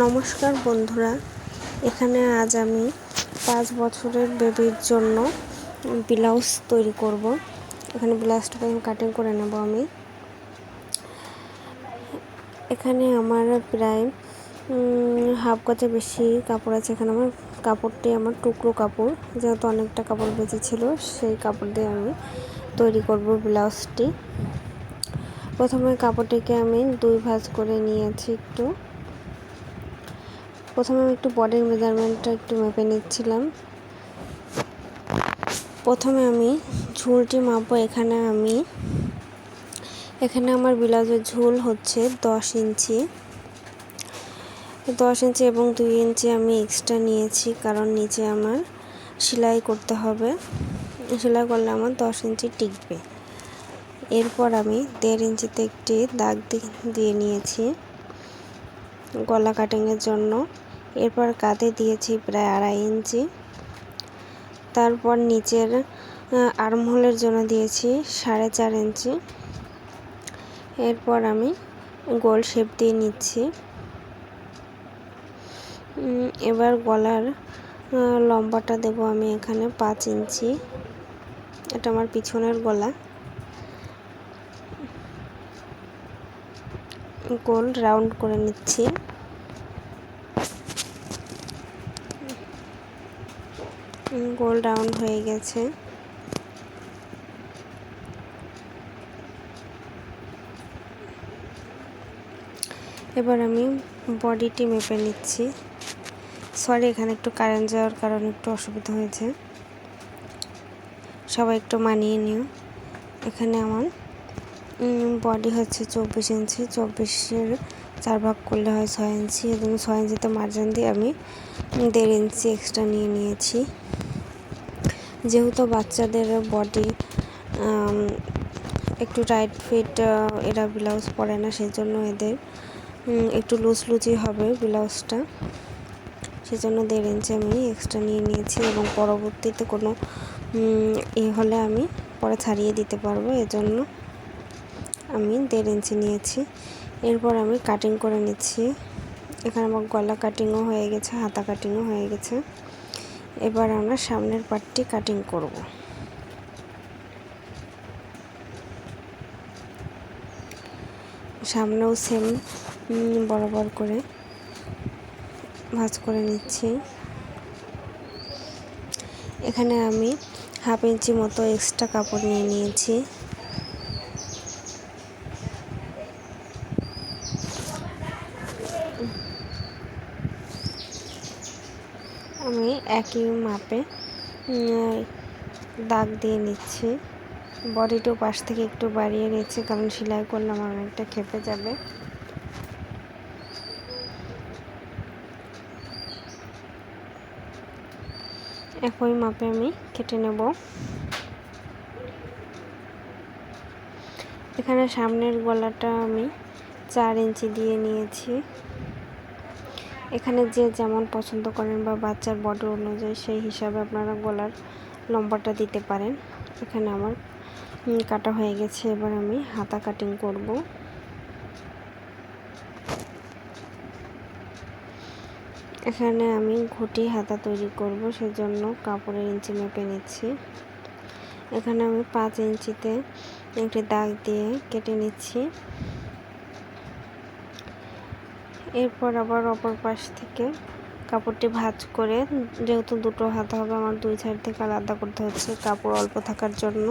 নমস্কার বন্ধুরা, এখানে আজ আমি পাঁচ বছরের বেবির জন্য ব্লাউজ তৈরি করব। এখানে ব্লাউজটাকে আমি কাটিং করে নেব আমি। এখানে আমার প্রায় হাফ গজে বেশি কাপড় আছে। এখানে আমার কাপড়টি আমার টুকরো কাপড়, যেহেতু অনেকটা কাপড় বেঁচেছিল সেই কাপড় দিয়ে আমি তৈরি করব ব্লাউজটি। প্রথমে কাপড়টিকে আমি দুই ভাঁজ করে নিয়েছি একটু। প্রথমে আমি একটু বডির মেজারমেন্টটা একটু মেপে নিচ্ছিলাম। প্রথমে আমি ঝুলটি মাপবো এখানে আমি। এখানে আমার ব্লাউজের ঝুল হচ্ছে দশ ইঞ্চি। দশ ইঞ্চি এবং দুই ইঞ্চি আমি এক্সট্রা নিয়েছি কারণ নিচে আমার সেলাই করতে হবে। সেলাই করলে আমার দশ ইঞ্চি টিকবে। এরপর আমি দেড় ইঞ্চিতে একটি দাগ দিয়ে নিয়েছি। গলা কাটিংয়ের জন্য। এরপর কাঁধে দিয়েছি প্রায় আড়াই ইঞ্চি। তারপর নিচের আর্মহোলের জন্য দিয়েছি সাড়ে চার ইঞ্চি। এরপর আমি গোল শেপ দিয়ে নিচ্ছি। এবার গলার লম্বাটা দেব আমি এখানে পাঁচ ইঞ্চি। এটা আমার পিছনের গলা। গোল রাউন্ড করে নিচ্ছি। গোল রাউন্ড হয়ে গেছে। এবার আমি বডিটি মেপে নিচ্ছি। সরি এখানে একটু কারেন্ট যাওয়ার কারণে একটু অসুবিধা হয়েছে। সবাই একটু মানিয়ে নিও। এখানে আমার বডি হচ্ছে চব্বিশ ইঞ্চি চব্বিশের চার ভাগ করলে হয় ছয় ইঞ্চি এবং ছয় ইঞ্চিতে মার্জান দিয়ে আমি দেড় ইঞ্চি এক্সট্রা নিয়ে নিয়েছি। যেহেতু বাচ্চাদের বডি একটু টাইট ফিট এরা ব্লাউজ পরে না সেই জন্য এদের একটু লুজ লুজই হবে ব্লাউজটা সেজন্য দেড় ইঞ্চি আমি এক্সট্রা নিয়ে নিয়েছি এবং পরবর্তীতে কোনো এ হলে আমি পরে ছাড়িয়ে দিতে পারব। এজন্য আমি দেড় ইঞ্চি নিয়েছি। এরপর আমি কাটিং করে নিচ্ছি। এখানে আমার গলা কাটিংও হয়ে গেছে, হাতা কাটিংও হয়ে গেছে। এবার আমরা সামনের পার্টটি কাটিং করব। সামনেও সেম বরাবর করে ভাজ করে নিচ্ছি। এখানে আমি হাফ ইঞ্চি মতো এক্সট্রা কাপড় নিয়ে নিয়েছি। আমি একই মাপে দাগ দিয়ে নিচ্ছি। বডিটাও পাশ থেকে একটু বাড়িয়ে নিচ্ছি, কারণ সেলাই করলে আমার অনেকটা খেপে যাবে। একই মাপে আমি কেটে নেব। এখানে সামনের গলাটা আমি চার ইঞ্চি দিয়ে নিয়েছি। এখানে যে যেমন পছন্দ করেন বা বাচ্চার বডি অনুযায়ী সেই হিসাবে আপনারা গলার লম্বাটা দিতে পারেন। এখানে আমার কাটা হয়ে গেছে। এবার আমি হাতা কাটিং করব। এখানে আমি ঘুটি হাতা তৈরি করব, সেজন্য কাপড়ের ইঞ্চি মেপে নিচ্ছি। এখানে আমি পাঁচ ইঞ্চিতে একটি দাগ দিয়ে কেটে নিচ্ছি। এরপর আবার অপর পাশ থেকে কাপড়টি ভাঁজ করে, যেহেতু দুটো হাতা হবে, আমার দুই সাইড থেকে আলাদা করতে হচ্ছে কাপড় অল্প থাকার জন্য।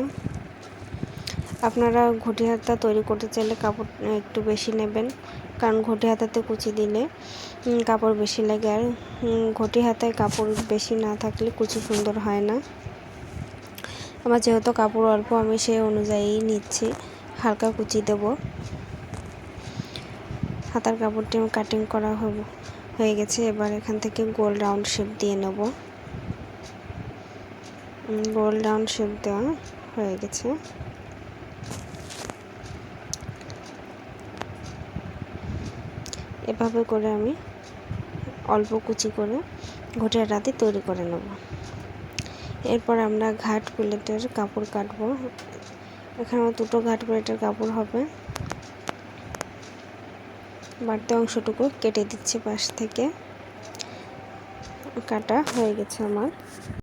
আপনারা ঘটি হাতা তৈরি করতে চাইলে কাপড় একটু বেশি নেবেন, কারণ ঘটি হাতাতে কুচি দিলে কাপড় বেশি লাগে। আর ঘটি হাতায় কাপড় বেশি না থাকলে কুচি সুন্দর হয় না। আমার যেহেতু কাপড় অল্প, আমি সেই অনুযায়ী নিচ্ছি, হালকা কুচি দেব। হাতার কাপড়টি কাটিং করা হয়ে গেছে। এবার এখান থেকে গোল রাউন্ড শেপ দিয়ে নেব। গোল রাউন্ড শেপ দেওয়া হয়ে গেছে। এভাবে করে আমি অল্প কুচি করে ঘটিয়া রাতে তৈরি করে নেব। এরপর আমরা ঘাট প্লেটের কাপড় কাটবো। এখানে দুটো ঘাট প্লেটের কাপড় হবে। বাড়তি অংশটুকু কেটে দিচ্ছি পাশ থেকে। কাটা হয়ে গেছে আমার।